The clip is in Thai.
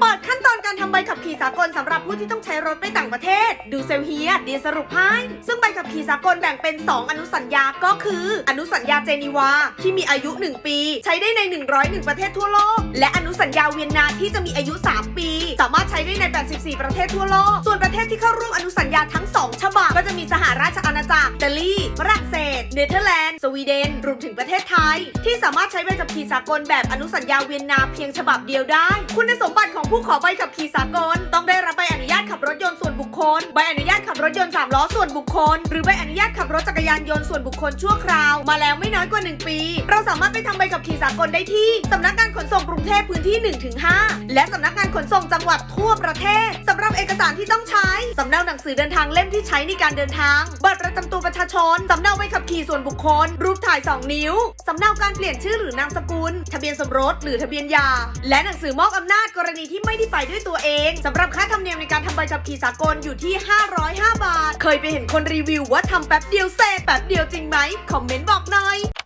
เปิดขั้นตอนการทำใบขับขี่สากลสำหรับผู้ที่ต้องใช้รถไปต่างประเทศ ดูเซลเฮียดีสรุปให้ซึ่งใบขับขี่สากลแบ่งเป็น 2 อนุสัญญาก็คือ อนุสัญญาเจนีวา ที่มีอายุ 1 ปี ใช้ได้ใน 101 ประเทศทั่วโลก และอนุสัญญาเวียนนาที่จะมีอายุ 3 ปี สามารถใช้ได้ใน 84 ประเทศทั่วโลก ส่วนประเทศที่เข้าร่วมอนุสัญญาทั้ง 2 ฉบับ ก็จะมีสหราชอาณาจักรอิตาลีฝรั่งเศส เนเธอร์แลนด์ วีเดนรวมถึงประเทศไทย ที่สามารถใช้ใบขับขี่สากลแบบอนุสัญญาเวียนนาเพียงฉบับเดียวได้ คุณสมบัติของผู้ขอใบขับขี่สากล ต้องได้รับใบอนุญาตขับรถยนต์ส่วนบุคคล ใบอนุญาตขับรถยนต์สามล้อส่วนบุคคล หรือใบอนุญาตขับรถจักรยานยนต์ส่วนบุคคลชั่วคราว มาแล้วไม่น้อยกว่า 1 ปี เราสามารถไปทำใบขับขี่สากลได้ที่สำนักงานขนส่งกรุงเทพพื้นที่ 1-5 และสำนักงานขนส่งจังหวัดทั่วประเทศสำหรับ อกสารที่ต้องใช้ สำเนาหนังสือเดินทางเล่มที่ใช้ในการเดินทาง บัตรประจำตัวประชาชน สำเนาใบขับขี่ส่วนบุคคล รูปถ่าย 2 นิ้ว สำเนาการเปลี่ยนชื่อหรือนามสกุล ทะเบียนสมรสหรือทะเบียนยา และหนังสือมอบอำนาจกรณีที่ไม่ได้ไปด้วยตัวเอง สำหรับค่าธรรมเนียมในการทำใบขับขี่สากลอยู่ที่ 505 บาท เคยไปเห็นคนรีวิวว่าทำแป๊บเดียวเสร็จแป๊บเดียวจริงไหมคอมเมนต์บอกหน่อย